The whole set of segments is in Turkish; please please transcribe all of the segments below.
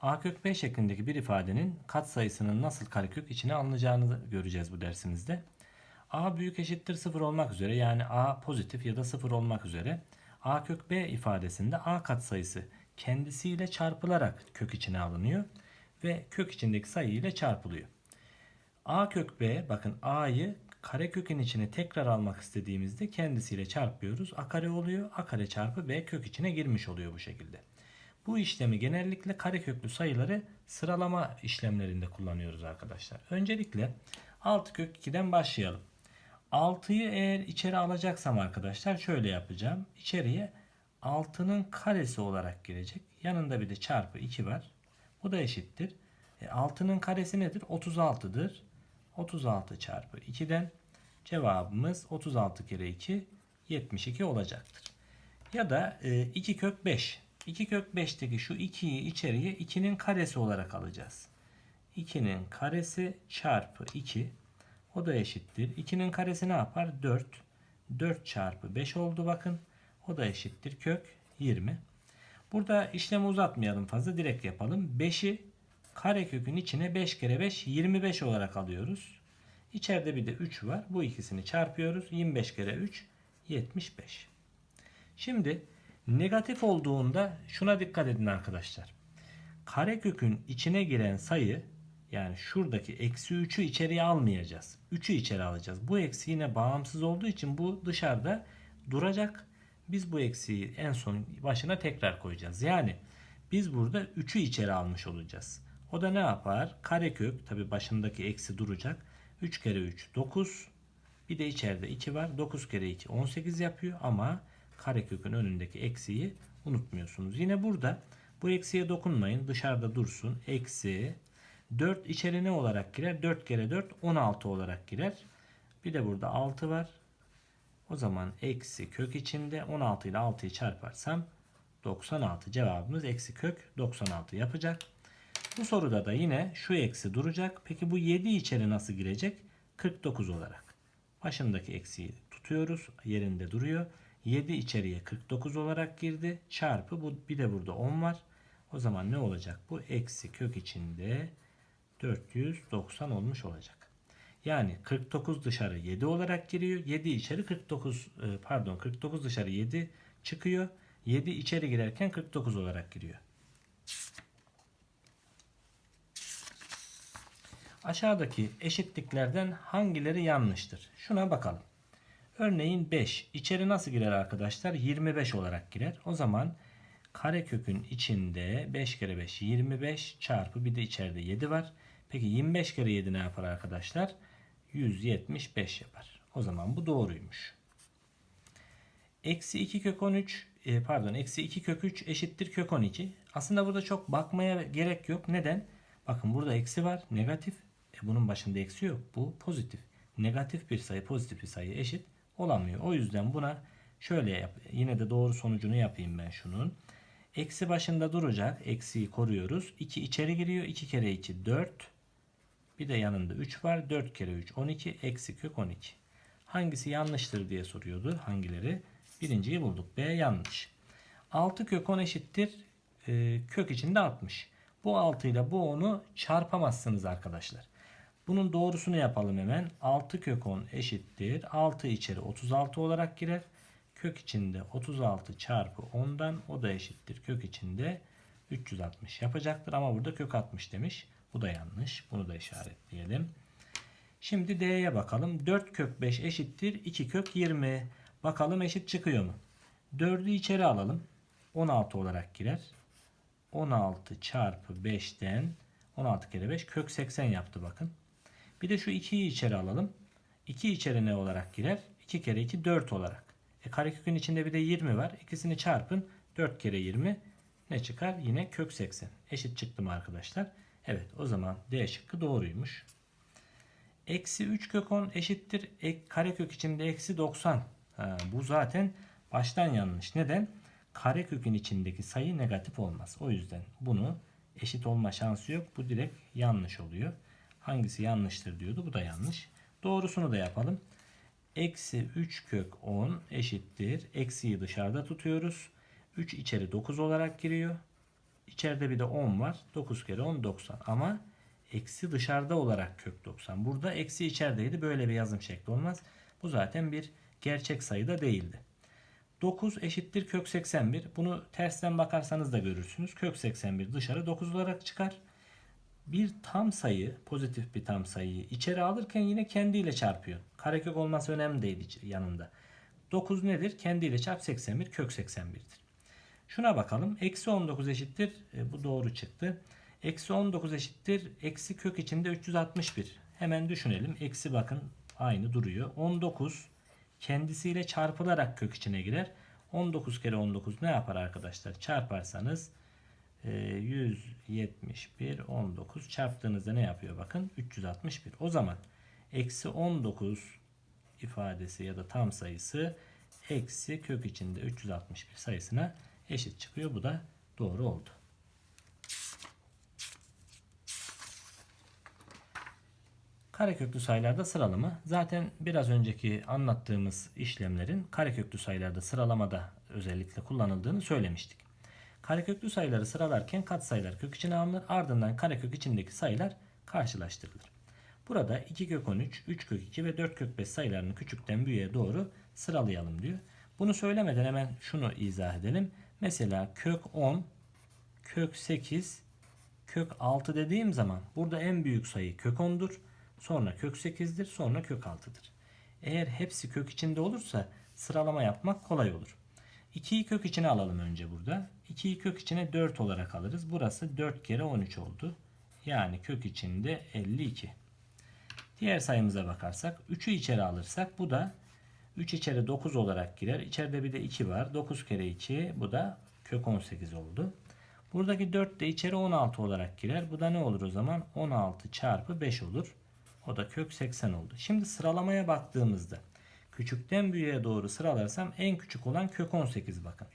A kök B şeklindeki bir ifadenin katsayısının nasıl karekök içine alınacağını göreceğiz bu dersimizde. A büyük eşittir 0 olmak üzere yani A pozitif ya da 0 olmak üzere A kök B ifadesinde A katsayısı kendisiyle çarpılarak kök içine alınıyor ve kök içindeki sayı ile çarpılıyor. A kök B bakın A'yı karekökün içine tekrar almak istediğimizde kendisiyle çarpıyoruz. A kare oluyor. A kare çarpı B kök içine girmiş oluyor bu şekilde. Bu işlemi genellikle kareköklü sayıları sıralama işlemlerinde kullanıyoruz arkadaşlar. Öncelikle 6 kök 2'den başlayalım. 6'yı eğer içeri alacaksam arkadaşlar şöyle yapacağım. İçeriye 6'nın karesi olarak girecek. Yanında bir de çarpı 2 var. Bu da eşittir. E, 6'nın karesi nedir? 36'dır. 36 çarpı 2'den cevabımız 36 kere 2 72 olacaktır. Ya da e, 2 kök 5. 2 kök 5'teki şu 2'yi içeriye 2'nin karesi olarak alacağız. 2'nin karesi çarpı 2 o da eşittir. 2'nin karesi ne yapar? 4. 4 çarpı 5 oldu bakın. O da eşittir kök 20. Burada işlemi uzatmayalım fazla direkt yapalım. 5'i karekökün içine 5 kere 5 25 olarak alıyoruz. İçeride bir de 3 var. Bu ikisini çarpıyoruz. 25 kere 3 75. Şimdi negatif olduğunda şuna dikkat edin arkadaşlar. Karekökün içine giren sayı yani şuradaki eksi 3'ü içeriye almayacağız. 3'ü içeri alacağız. Bu eksi yine bağımsız olduğu için bu dışarıda duracak. Biz bu eksiği en son başına tekrar koyacağız. Yani biz burada 3'ü içeri almış olacağız. O da ne yapar? Karekök tabi başındaki eksi duracak. 3 kere 3 9. Bir de içeride 2 var. 9 kere 2 18 yapıyor ama karekökün önündeki eksiği unutmuyorsunuz. Yine burada bu eksiye dokunmayın. Dışarıda dursun. Eksi 4 içeri ne olarak girer? 4 kere 4 16 olarak girer. Bir de burada 6 var. O zaman eksi kök içinde 16 ile 6'yı çarparsam 96 cevabımız eksi kök 96 yapacak. Bu soruda da yine şu eksi duracak. Peki bu 7 içeri nasıl girecek? 49 olarak. Başındaki eksiği tutuyoruz. Yerinde duruyor. 7 içeriye 49 olarak girdi. Çarpı bu bir de burada 10 var. O zaman ne olacak? Bu eksi kök içinde 490 olmuş olacak. Yani 49 dışarı 7 olarak giriyor. 7 içeri 49 e, pardon 49 dışarı 7 çıkıyor. 7 içeri girerken 49 olarak giriyor. Aşağıdaki eşitliklerden hangileri yanlıştır? Şuna bakalım. Örneğin 5 içeri nasıl girer arkadaşlar? 25 olarak girer. O zaman karekökün içinde 5 kere 5 25 çarpı bir de içeride 7 var. Peki 25 kere 7 ne yapar arkadaşlar? 175 yapar. O zaman bu doğruymuş. Eksi 2 kök 13 e, pardon eksi 2 kök 3 eşittir kök 12. Aslında burada çok bakmaya gerek yok. Neden? Bakın burada eksi var negatif. E, bunun başında eksi yok. Bu pozitif. Negatif bir sayı pozitif bir sayı eşit olamıyor. O yüzden buna şöyle yap. Yine de doğru sonucunu yapayım ben şunun. Eksi başında duracak. Eksiyi koruyoruz. 2 içeri giriyor. 2 kere 2 4. Bir de yanında 3 var. 4 kere 3 12. Eksi kök 12. Hangisi yanlıştır diye soruyordu. Hangileri? Birinciyi bulduk. B yanlış. 6 kök 10 eşittir. E, kök içinde 60. Bu 6 ile bu 10'u çarpamazsınız arkadaşlar. Bunun doğrusunu yapalım hemen. 6 kök 10 eşittir. 6 içeri 36 olarak girer. Kök içinde 36 çarpı 10'dan o da eşittir. Kök içinde 360 yapacaktır. Ama burada kök 60 demiş. Bu da yanlış. Bunu da işaretleyelim. Şimdi D'ye bakalım. 4 kök 5 eşittir. 2 kök 20. Bakalım eşit çıkıyor mu? 4'ü içeri alalım. 16 olarak girer. 16 çarpı 5'ten 16 kere 5 kök 80 yaptı bakın. Bir de şu 2'yi içeri alalım. 2 içeri ne olarak girer? 2 kere 2 4 olarak. E karekökün içinde bir de 20 var. İkisini çarpın. 4 kere 20 ne çıkar? Yine kök 80. Eşit çıktı mı arkadaşlar? Evet o zaman D şıkkı doğruymuş. Eksi 3 kök 10 eşittir. Ek, karekök içinde eksi 90. Ha, bu zaten baştan yanlış. Neden? Karekökün içindeki sayı negatif olmaz. O yüzden bunu eşit olma şansı yok. Bu direkt yanlış oluyor. Hangisi yanlıştır diyordu. Bu da yanlış. Doğrusunu da yapalım. Eksi 3 kök 10 eşittir. Eksiyi dışarıda tutuyoruz. 3 içeri 9 olarak giriyor. İçeride bir de 10 var. 9 kere 10 90. Ama eksi dışarıda olarak kök 90. Burada eksi içerideydi. Böyle bir yazım şekli olmaz. Bu zaten bir gerçek sayı da değildi. 9 eşittir kök 81. Bunu tersten bakarsanız da görürsünüz. Kök 81 dışarı 9 olarak çıkar. Bir tam sayı, pozitif bir tam sayıyı içeri alırken yine kendiyle çarpıyor. Karekök olması önemli değil yanında. 9 nedir? Kendiyle çarp 81 kök 81'dir. Şuna bakalım. Eksi 19 eşittir. e, bu doğru çıktı. Eksi 19 eşittir. Eksi kök içinde 361. Hemen düşünelim. Eksi bakın aynı duruyor. 19 kendisiyle çarpılarak kök içine girer. 19 kere 19 ne yapar arkadaşlar? Çarparsanız 171 19 çarptığınızda ne yapıyor bakın 361. O zaman eksi 19 ifadesi ya da tam sayısı eksi kök içinde 361 sayısına eşit çıkıyor. Bu da doğru oldu. Kareköklü sayılarda sıralama zaten biraz önceki anlattığımız işlemlerin kareköklü sayılarda sıralamada özellikle kullanıldığını söylemiştik. Kareköklü sayıları sıralarken katsayılar kök içine alınır ardından karekök içindeki sayılar karşılaştırılır. Burada 2 kök 13, 3 kök 2 ve 4 kök 5 sayılarını küçükten büyüğe doğru sıralayalım diyor. Bunu söylemeden hemen şunu izah edelim. Mesela kök 10, kök 8, kök 6 dediğim zaman burada en büyük sayı kök 10'dur. Sonra kök 8'dir. Sonra kök 6'dır. Eğer hepsi kök içinde olursa sıralama yapmak kolay olur. 2'yi kök içine alalım önce burada. 2'yi kök içine 4 olarak alırız. Burası 4 kere 13 oldu. Yani kök içinde 52. Diğer sayımıza bakarsak 3'ü içeri alırsak bu da 3 içeri 9 olarak girer. İçeride bir de 2 var. 9 kere 2 bu da kök 18 oldu. Buradaki 4 de içeri 16 olarak girer. Bu da ne olur o zaman? 16 çarpı 5 olur. O da kök 80 oldu. Şimdi sıralamaya baktığımızda küçükten büyüğe doğru sıralarsam en küçük olan kök 18 bakın.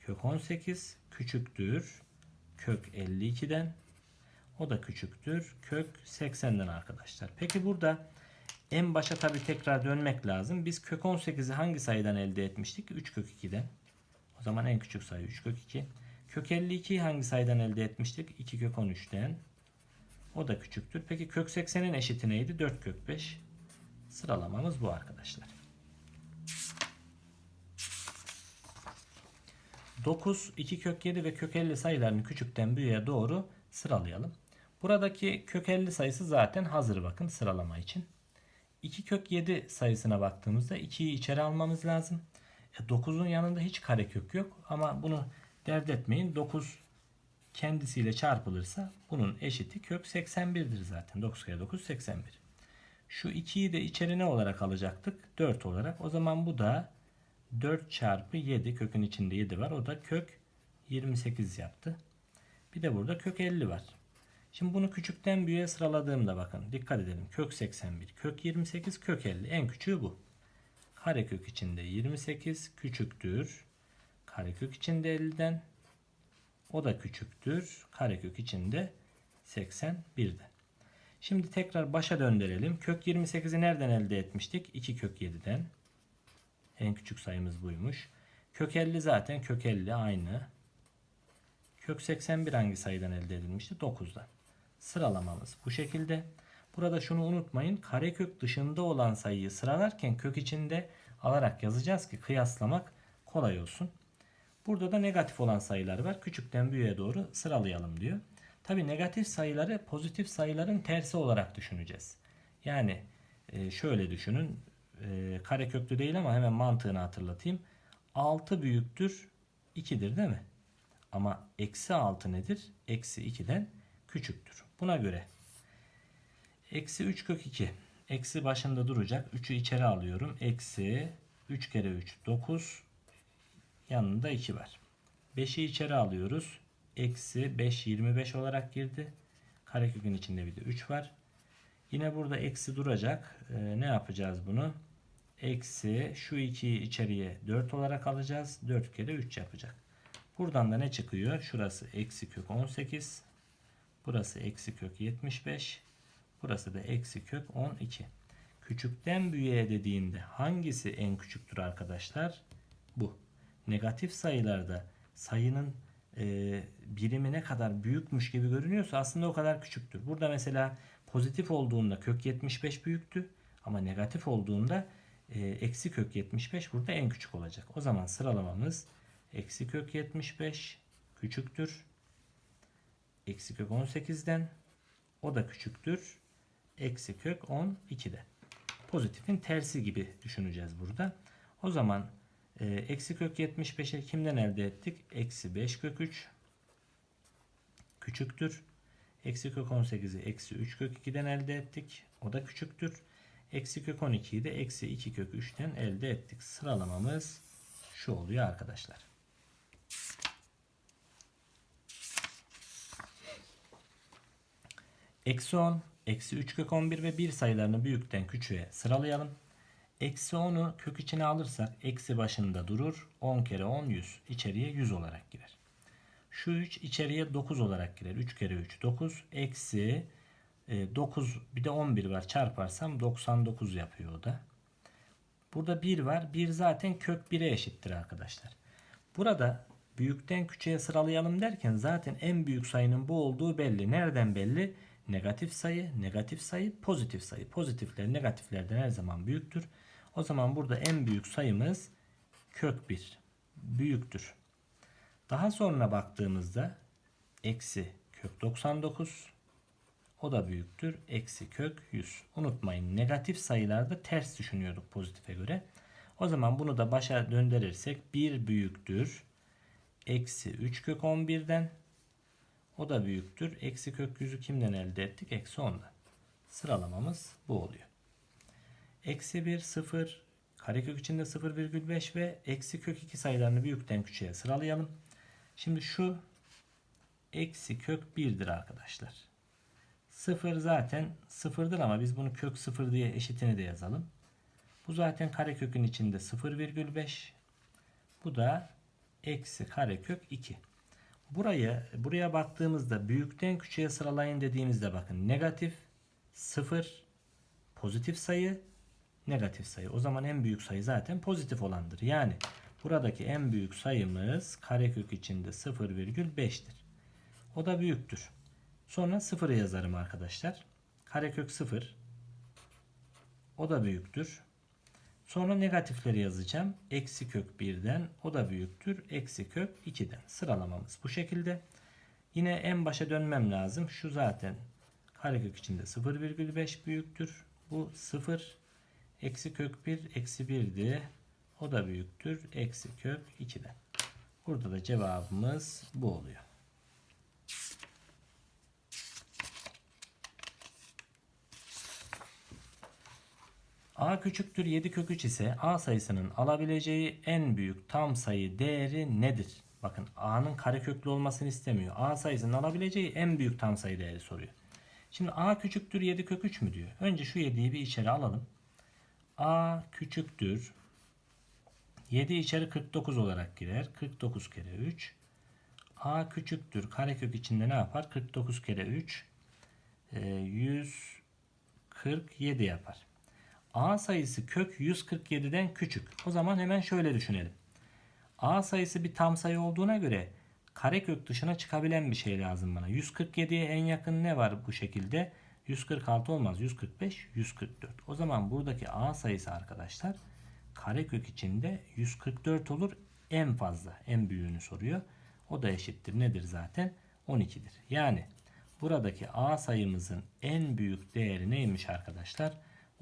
Kök 18 küçüktür kök 52'den. O da küçüktür kök 80'den arkadaşlar. Peki burada en başa tabi tekrar dönmek lazım. Biz kök 18'i hangi sayıdan elde etmiştik? 3 kök 2'den. O zaman en küçük sayı 3 kök 2. Kök 52'yi hangi sayıdan elde etmiştik? 2 kök 13'ten. O da küçüktür. Peki kök 80'in eşiti neydi? 4 kök 5. Sıralamamız bu arkadaşlar. 9, 2 kök 7 ve kök 50 sayılarını küçükten büyüğe doğru sıralayalım. Buradaki kök 50 sayısı zaten hazır bakın sıralama için. 2 kök 7 sayısına baktığımızda 2'yi içeri almamız lazım. E, 9'un yanında hiç karekök yok ama bunu dert etmeyin. 9 kendisiyle çarpılırsa bunun eşiti kök 81'dir zaten. 9 kere 9 81. Şu 2'yi de içeri ne olarak alacaktık? 4 olarak. O zaman bu da 4 çarpı 7 kökün içinde 7 var. O da kök 28 yaptı. Bir de burada kök 50 var. Şimdi bunu küçükten büyüğe sıraladığımda bakın dikkat edelim. Kök 81, kök 28, kök 50. En küçüğü bu. Karekök içinde 28 küçüktür. Karekök içinde 50'den o da küçüktür. Karekök içinde 81'den. Şimdi tekrar başa döndürelim. Kök 28'i nereden elde etmiştik? 2 kök 7'den. En küçük sayımız buymuş. Kök 50 zaten kök 50 aynı. Kök 81 hangi sayıdan elde edilmişti? 9'dan. Sıralamamız bu şekilde. Burada şunu unutmayın. Karekök dışında olan sayıyı sıralarken kök içinde alarak yazacağız ki kıyaslamak kolay olsun. Burada da negatif olan sayılar var. Küçükten büyüğe doğru sıralayalım diyor. Tabi negatif sayıları pozitif sayıların tersi olarak düşüneceğiz. Yani e, şöyle düşünün. E, kareköklü değil ama hemen mantığını hatırlatayım. 6 büyüktür 2'dir değil mi? Ama eksi 6 nedir? Eksi 2'den küçüktür. Buna göre eksi 3 kök 2 eksi başında duracak. 3'ü içeri alıyorum. Eksi 3 kere 3 9 yanında 2 var. 5'i içeri alıyoruz. Eksi 5 25 olarak girdi. Karekökün içinde bir de 3 var. Yine burada eksi duracak. Ee, ne yapacağız bunu? Eksi şu 2'yi içeriye 4 olarak alacağız. 4 kere 3 yapacak. Buradan da ne çıkıyor? Şurası eksi kök 18. Burası eksi kök 75. Burası da eksi kök 12. Küçükten büyüğe dediğinde hangisi en küçüktür arkadaşlar? Bu. Negatif sayılarda sayının e, birimi ne kadar büyükmüş gibi görünüyorsa aslında o kadar küçüktür. Burada mesela pozitif olduğunda kök 75 büyüktü ama negatif olduğunda eksi kök 75 burada en küçük olacak. O zaman sıralamamız eksi kök 75 küçüktür. Eksi kök 18'den o da küçüktür. Eksi kök 12'de. Pozitifin tersi gibi düşüneceğiz burada. O zaman e, eksi kök 75'i kimden elde ettik? Eksi 5 kök 3 küçüktür. Eksi kök 18'i eksi 3 kök 2'den elde ettik. O da küçüktür. Eksi kök 12'yi de eksi 2 kök 3'ten elde ettik. Sıralamamız şu oluyor arkadaşlar. Eksi 10, eksi 3 kök 11 ve 1 sayılarını büyükten küçüğe sıralayalım. Eksi 10'u kök içine alırsak eksi başında durur. 10 kere 10 100. İçeriye 100 olarak girer. Şu 3 içeriye 9 olarak girer. 3 kere 3 9. Eksi e, 9 bir de 11 var. Çarparsam 99 yapıyor o da. Burada 1 var. 1 zaten kök 1'e eşittir arkadaşlar. Burada büyükten küçüğe sıralayalım derken zaten en büyük sayının bu olduğu belli. Nereden belli? Negatif sayı, negatif sayı, pozitif sayı. Pozitifler negatiflerden her zaman büyüktür. O zaman burada en büyük sayımız kök 1. Büyüktür. Daha sonra baktığımızda eksi kök 99 o da büyüktür. Eksi kök 100. Unutmayın negatif sayılarda ters düşünüyorduk pozitife göre. O zaman bunu da başa döndürürsek 1 büyüktür. Eksi 3 kök 11'den o da büyüktür. Eksi kök 100'ü kimden elde ettik? Eksi 10'dan. Sıralamamız bu oluyor. Eksi 1, 0, karekök içinde 0,5 ve eksi kök 2 sayılarını büyükten küçüğe sıralayalım. Şimdi şu eksi kök 1'dir arkadaşlar. 0 zaten 0'dır ama biz bunu kök 0 diye eşitini de yazalım. Bu zaten karekökün içinde 0,5. Bu da eksi karekök 2. Buraya buraya baktığımızda büyükten küçüğe sıralayın dediğimizde bakın negatif 0 pozitif sayı negatif sayı. O zaman en büyük sayı zaten pozitif olandır. Yani buradaki en büyük sayımız karekök içinde 0,5'tir. O da büyüktür. Sonra 0'ı yazarım arkadaşlar. Karekök 0. O da büyüktür. Sonra negatifleri yazacağım. Eksi kök 1'den o da büyüktür. Eksi kök 2'den. Sıralamamız bu şekilde. Yine en başa dönmem lazım. Şu zaten karekök içinde 0,5 büyüktür. Bu 0 eksi kök 1 eksi 1'di. O da büyüktür. Eksi kök 2'den. Burada da cevabımız bu oluyor. A küçüktür 7 kök 3 ise A sayısının alabileceği en büyük tam sayı değeri nedir? Bakın A'nın kareköklü olmasını istemiyor. A sayısının alabileceği en büyük tam sayı değeri soruyor. Şimdi A küçüktür 7 kök 3 mü diyor. Önce şu 7'yi bir içeri alalım. A küçüktür. 7 içeri 49 olarak girer. 49 kere 3. A küçüktür. Karekök içinde ne yapar? 49 kere 3. E, 147 yapar. A sayısı kök 147'den küçük. O zaman hemen şöyle düşünelim. A sayısı bir tam sayı olduğuna göre karekök dışına çıkabilen bir şey lazım bana. 147'ye en yakın ne var bu şekilde? 146 olmaz. 145, 144. O zaman buradaki A sayısı arkadaşlar karekök içinde 144 olur en fazla. En büyüğünü soruyor. O da eşittir. Nedir zaten? 12'dir. Yani buradaki A sayımızın en büyük değeri neymiş arkadaşlar?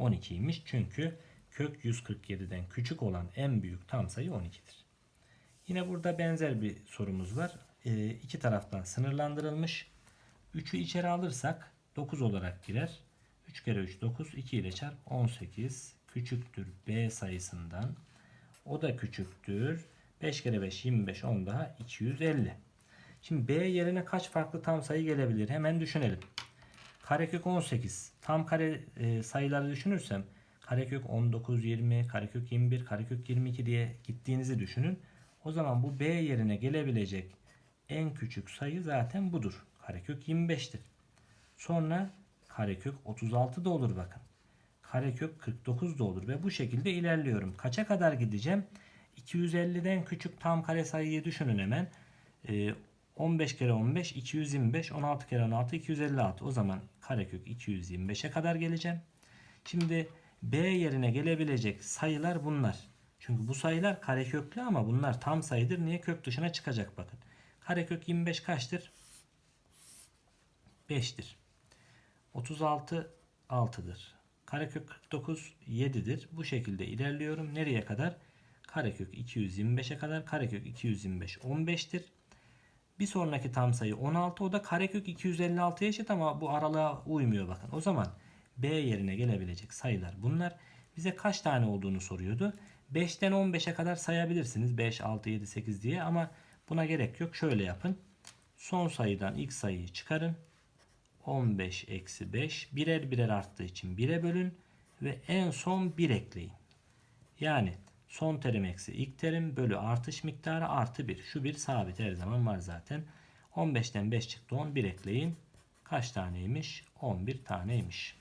12'ymiş. Çünkü kök 147'den küçük olan en büyük tam sayı 12'dir. Yine burada benzer bir sorumuz var. E, iki taraftan sınırlandırılmış. 3'ü içeri alırsak 9 olarak girer. 3 kere 3 9. 2 ile çarp 18 küçüktür B sayısından. O da küçüktür. 5 kere 5 25 10 daha 250. Şimdi B yerine kaç farklı tam sayı gelebilir? Hemen düşünelim. Karekök 18. Tam kare e, sayıları düşünürsem karekök 19, 20, karekök 21, karekök 22 diye gittiğinizi düşünün. O zaman bu B yerine gelebilecek en küçük sayı zaten budur. Karekök 25'tir. Sonra karekök 36 da olur bakın. Karekök 49 da olur ve bu şekilde ilerliyorum. Kaça kadar gideceğim? 250'den küçük tam kare sayıyı düşünün hemen. Ee, 15 kere 15 225. 16 kere 16 256. O zaman karekök 225'e kadar geleceğim. Şimdi B yerine gelebilecek sayılar bunlar. Çünkü bu sayılar kareköklü ama bunlar tam sayıdır. Niye? Kök dışına çıkacak bakın. Karekök 25 kaçtır? 5'tir. 36 6'dır. Karekök 49 7'dir. Bu şekilde ilerliyorum. Nereye kadar? Karekök 225'e kadar. Karekök 225 15'tir. Bir sonraki tam sayı 16. O da karekök 256'ya eşit ama bu aralığa uymuyor bakın. O zaman B yerine gelebilecek sayılar bunlar. Bize kaç tane olduğunu soruyordu. 5'ten 15'e kadar sayabilirsiniz. 5, 6, 7, 8 diye ama buna gerek yok. Şöyle yapın. Son sayıdan ilk sayıyı çıkarın. 15 eksi 5 birer birer arttığı için 1'e bölün ve en son 1 ekleyin. Yani son terim eksi ilk terim bölü artış miktarı artı 1. Şu bir sabit her zaman var zaten. 15'ten 5 çıktı 10 1 ekleyin. Kaç taneymiş? 11 taneymiş.